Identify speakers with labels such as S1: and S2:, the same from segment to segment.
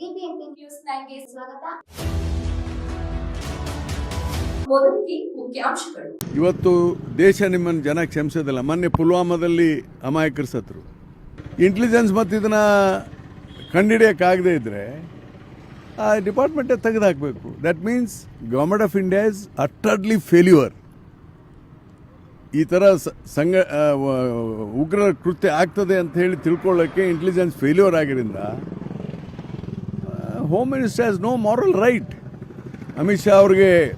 S1: News ಸ್ವಾಗತ.
S2: ಇವತ್ತು ದೇಶ ನಿಮ್ಮನ್ನು ಜನ ಕ್ಷಮಿಸೋದಿಲ್ಲ. ಮೊನ್ನೆ ಪುಲ್ವಾಮಾದಲ್ಲಿ ಅಮಾಯಕರು ಸತ್ರು. ಇಂಟೆಲಿಜೆನ್ಸ್ ಮತ್ತು ಇದನ್ನು ಕಂಡುಹಿಡಿಯೋಕ್ಕಾಗದೇ ಇದ್ದರೆ ಆ ಡಿಪಾರ್ಟ್ಮೆಂಟೇ ತೆಗೆದುಹಾಕಬೇಕು that means government of India is utterly failure ಈ ಥರ ಸಂಘ ಉಗ್ರರ ಕೃತ್ಯ ಆಗ್ತದೆ ಅಂತ ಹೇಳಿ ತಿಳ್ಕೊಳ್ಳೋಕ್ಕೆ intelligence failure ಆಗಿರಿಂದ home minister has no moral right Amit Shah ಅವ್ರಿಗೆ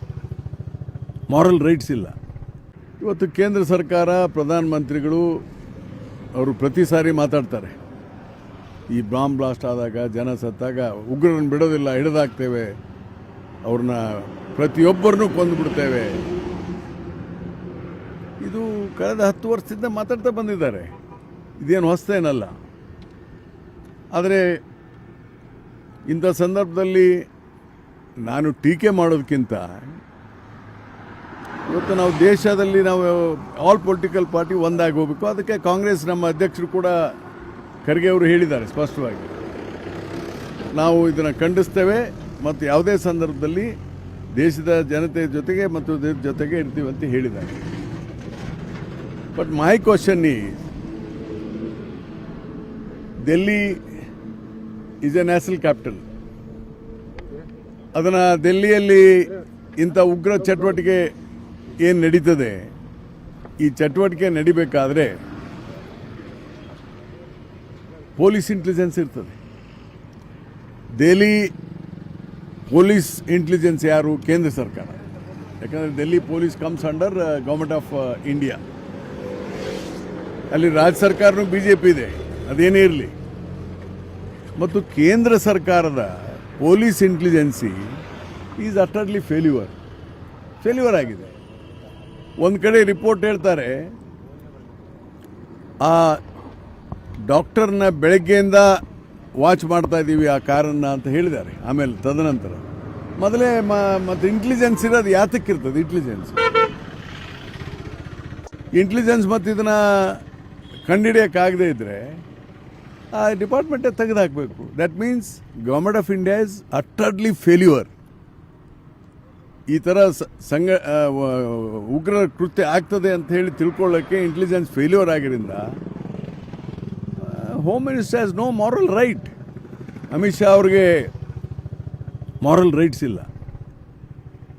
S2: ಮಾರಲ್ ರೈಟ್ಸ್ ಇಲ್ಲ. ಇವತ್ತು ಕೇಂದ್ರ ಸರ್ಕಾರ ಪ್ರಧಾನಮಂತ್ರಿಗಳು ಅವರು ಪ್ರತಿ ಸಾರಿ ಮಾತಾಡ್ತಾರೆ. ಈ ಬಾಂಬ್ ಬ್ಲಾಸ್ಟ್ ಆದಾಗ, ಜನ ಸತ್ತಾಗ, ಉಗ್ರರನ್ನು ಬಿಡೋದಿಲ್ಲ, ಹಿಡಿದಾಕ್ತೇವೆ. ಅವ್ರನ್ನ ಪ್ರತಿಯೊಬ್ಬರನ್ನೂ ಕೊಂದುಬಿಡ್ತೇವೆ. ಇದು ಕಳೆದ ಹತ್ತು ವರ್ಷದಿಂದ ಮಾತಾಡ್ತಾ ಬಂದಿದ್ದಾರೆ. ಇದೇನು ಹೊಸ್ತೇನಲ್ಲ. ಆದರೆ ಇಂಥ ಸಂದರ್ಭದಲ್ಲಿ ನಾನು ಟೀಕೆ ಮಾಡೋದಕ್ಕಿಂತ ಇವತ್ತು ನಾವು ದೇಶದಲ್ಲಿ ನಾವು ಆಲ್ ಪೊಲಿಟಿಕಲ್ ಪಾರ್ಟಿ ಒಂದಾಗಿ ಹೋಗಬೇಕು. ಅದಕ್ಕೆ ಕಾಂಗ್ರೆಸ್ ನಮ್ಮ ಅಧ್ಯಕ್ಷರು ಕೂಡ ಖರ್ಗೆ ಅವರು ಹೇಳಿದ್ದಾರೆ ಸ್ಪಷ್ಟವಾಗಿ. ನಾವು ಇದನ್ನು ಖಂಡಿಸ್ತೇವೆ ಮತ್ತು ಯಾವುದೇ ಸಂದರ್ಭದಲ್ಲಿ ದೇಶದ ಜನತೆ ಜೊತೆಗೆ ಮತ್ತು ಜೊತೆಗೆ ಇರ್ತೀವಿ ಅಂತ ಹೇಳಿದ್ದಾರೆ. ಬಟ್ ಮೈ ಕ್ವಶನ್ ಈ Delhi is a national capital ಅದನ್ನು ದೆಲ್ಲಿಯಲ್ಲಿ ಇಂಥ ಉಗ್ರ ಚಟುವಟಿಕೆ ಏನು ನಡೀತದೆ? ಈ ಚಟುವಟಿಕೆ ನಡಿಬೇಕಾದರೆ ಪೊಲೀಸ್ ಇಂಟೆಲಿಜೆನ್ಸ್ ಇರ್ತದೆ. ದೆಹಲಿ ಪೊಲೀಸ್ ಇಂಟೆಲಿಜೆನ್ಸ್ ಯಾರು? ಕೇಂದ್ರ ಸರ್ಕಾರ. ಯಾಕಂದರೆ Delhi police comes under government of India ಅಲ್ಲಿ ರಾಜ್ಯ ಸರ್ಕಾರನೂ ಬಿ ಜೆ ಪಿ ಇದೆ. ಅದೇನೇ ಇರಲಿ. ಮತ್ತು ಕೇಂದ್ರ ಸರ್ಕಾರದ police intelligence is utterly failure. Failure ಆಗಿದೆ. ಒಂದು ಕಡೆ ರಿಪೋರ್ಟ್ ಹೇಳ್ತಾರೆ, ಆ ಡಾಕ್ಟರ್ನ ಬೆಳಗ್ಗೆಯಿಂದ ವಾಚ್ ಮಾಡ್ತಾ ಇದ್ದೀವಿ ಆ ಕಾರನ್ನ ಅಂತ ಹೇಳಿದ್ದಾರೆ. ಆಮೇಲೆ ತದನಂತರ ಮೊದಲೇ ಮತ್ತು ಇಂಟೆಲಿಜೆನ್ಸ್ ಇರೋದು ಯಾತಕ್ಕಿರ್ತದೆ ಇಂಟೆಲಿಜೆನ್ಸ್. ಇಂಟೆಲಿಜೆನ್ಸ್ ಮತ್ತು ಇದನ್ನು ಕಂಡುಹಿಡಿಯೋಕ್ಕಾಗದೇ ಇದ್ದರೆ ಆ ಡಿಪಾರ್ಟ್ಮೆಂಟೇ ತೆಗೆದುಹಾಕಬೇಕು that means government of India is utterly failure ಈ ಥರ ಸಂಘ ಉಗ್ರರ ಕೃತ್ಯ ಆಗ್ತದೆ ಅಂತ ಹೇಳಿ ತಿಳ್ಕೊಳ್ಳೋಕ್ಕೆ intelligence failure ಆಗಿರಿಂದ home minister has no moral right Amit Shah ಅವ್ರಿಗೆ ಮಾರಲ್ ರೈಟ್ಸ್ ಇಲ್ಲ.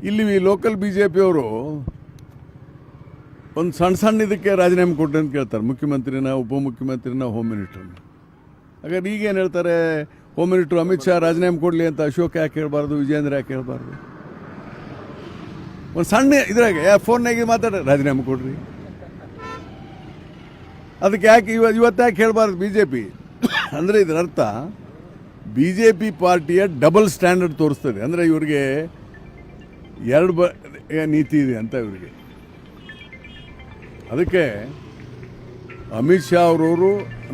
S2: ಇಲ್ಲಿ ಲೋಕಲ್ ಬಿ ಜೆ ಪಿಯವರು ಒಂದು ಸಣ್ಣ ಸಣ್ಣ ಇದಕ್ಕೆ ರಾಜೀನಾಮೆ ಕೊಟ್ಟರೆ ಅಂತ ಕೇಳ್ತಾರೆ. ಮುಖ್ಯಮಂತ್ರಿನ, ಉಪಮುಖ್ಯಮಂತ್ರಿನ ಹೋಮ್ ಮಿನಿಸ್ಟರ್ನ ಹಾಗಾದ್ರೆ ಈಗೇನು ಹೇಳ್ತಾರೆ? ಹೋಮ್ ಮಿನಿಸ್ಟರ್ ಅಮಿತ್ ಶಾ ರಾಜೀನಾಮೆ ಕೊಡಲಿ ಅಂತ ಅಶೋಕ್ ಯಾಕೆ ಹೇಳ್ಬಾರ್ದು, ವಿಜೇಂದ್ರ ಯಾಕೆ ಹೇಳ್ಬಾರ್ದು? ಒಂದು ಸಣ್ಣ ಇದ್ರಾಗೆ ಫೋನ್ನಾಗೆ ಮಾತಾಡ ರಾಜೀನಾಮೆ ಕೊಡ್ರಿ. ಅದಕ್ಕೆ ಯಾಕೆ ಇವ ಇವತ್ತು ಯಾಕೆ ಹೇಳ್ಬಾರ್ದು ಬಿ ಜೆ ಪಿ ಅಂದರೆ ಇದರ ಅರ್ಥ ಬಿ ಜೆ ಪಿ ಪಾರ್ಟಿಯ ಡಬಲ್ ಸ್ಟ್ಯಾಂಡರ್ಡ್ ತೋರಿಸ್ತದೆ. ಅಂದರೆ ಇವ್ರಿಗೆ ಎರಡು ಬ ನೀತಿ ಇದೆ ಅಂತ ಇವರಿಗೆ. ಅದಕ್ಕೆ ಅಮಿತ್ ಶಾ ಅವರವರು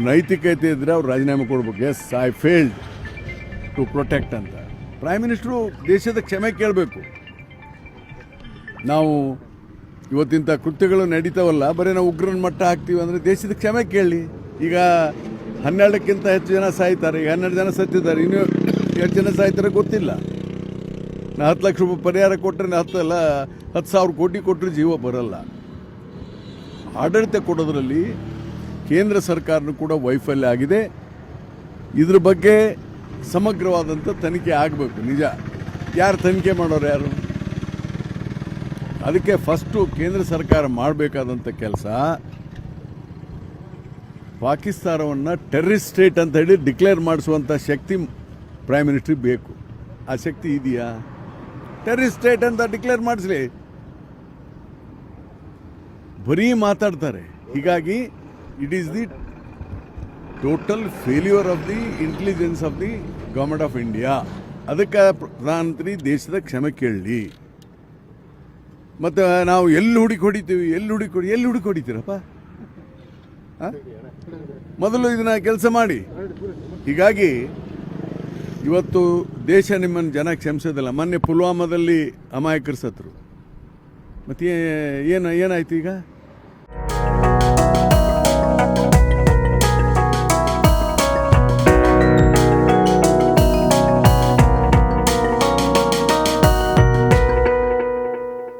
S2: ನೈತಿಕತೆ ಇದ್ದರೆ ಅವ್ರು ರಾಜೀನಾಮೆ ಕೊಡ್ಬೇಕು. Yes I failed to protect ಅಂತ. ಪ್ರೈಮ್ ಮಿನಿಸ್ಟ್ರು ದೇಶದ ಕ್ಷಮೆ ಕೇಳಬೇಕು. ನಾವು ಇವತ್ತಿಂಥ ಕೃತ್ಯಗಳು ನಡೀತಾವಲ್ಲ, ಬರೀ ನಾವು ಉಗ್ರನ ಮಟ್ಟ ಹಾಕ್ತೀವಿ ಅಂದರೆ ದೇಶದ ಕ್ಷಮೆ ಕೇಳಿ. ಈಗ ಹನ್ನೆರಡಕ್ಕಿಂತ ಹೆಚ್ಚು ಜನ ಸಾಯ್ತಾರೆ, ಈಗ ಹನ್ನೆರಡು ಜನ ಸತ್ತಿದ್ದಾರೆ, ಇನ್ನೂ ಎಷ್ಟು ಜನ ಸಾಯ್ತಾರೆ ಗೊತ್ತಿಲ್ಲ. ನಾ ಹತ್ತು ಲಕ್ಷ ರೂಪಾಯಿ ಪರಿಹಾರ ಕೊಟ್ಟರೆ ಹತ್ತು ಹತ್ತಲ್ಲ, ಹತ್ತು ಸಾವಿರ ಕೋಟಿ ಕೊಟ್ಟರೆ ಜೀವ ಬರಲ್ಲ. ಆಡಳಿತ ಕೊಡೋದ್ರಲ್ಲಿ ಕೇಂದ್ರ ಸರ್ಕಾರನೂ ಕೂಡ ವೈಫಲ್ಯ ಆಗಿದೆ. ಇದ್ರ ಬಗ್ಗೆ ಸಮಗ್ರವಾದಂಥ ತನಿಖೆ ಆಗಬೇಕು, ನಿಜ. ಯಾರು ತನಿಖೆ ಮಾಡೋರು ಯಾರು? ಅದಕ್ಕೆ ಫಸ್ಟು ಕೇಂದ್ರ ಸರ್ಕಾರ ಮಾಡಬೇಕಾದಂಥ ಕೆಲಸ, ಪಾಕಿಸ್ತಾನವನ್ನು ಟೆರ್ರಿಸ್ಟ್ ಸ್ಟೇಟ್ ಅಂತ ಹೇಳಿ ಡಿಕ್ಲೇರ್ ಮಾಡಿಸುವಂಥ ಶಕ್ತಿ ಪ್ರೈಮ್ ಮಿನಿಸ್ಟ್ರಿಗೆ ಬೇಕು. ಆ ಶಕ್ತಿ ಇದೆಯಾ? ಟೆರ್ರಿಸ್ಟ್ ಸ್ಟೇಟ್ ಅಂತ ಡಿಕ್ಲೇರ್ ಮಾಡಿಸ್ಲಿ. ಬರೀ ಮಾತಾಡ್ತಾರೆ. ಹೀಗಾಗಿ it is the total failure of the intelligence of the government of India ಅದಕ್ಕೆ ಪ್ರಧಾನಮಂತ್ರಿ ದೇಶದ ಕ್ಷಮೆ ಕೇಳಲಿ ಮತ್ತು ನಾವು ಎಲ್ಲಿ ಹುಡುಕಿ ಹೊಡಿತೀವಿ ಎಲ್ಲಿ ಹುಡುಕಿ ಹೊಡಿ ಎಲ್ಲಿ ಹುಡುಕಿ ಹೊಡಿತೀರಪ್ಪ? ಮೊದಲು ಇದನ್ನ ಕೆಲಸ ಮಾಡಿ. ಹೀಗಾಗಿ ಇವತ್ತು ದೇಶ ನಿಮ್ಮನ್ನು ಜನ ಕ್ಷಮಿಸೋದಿಲ್ಲ. ಮೊನ್ನೆ ಪುಲ್ವಾಮಾದಲ್ಲಿ ಅಮಾಯಕರು ಸತ್ರು. ಮತ್ತೆ ಏನು, ಏನಾಯ್ತು ಈಗ?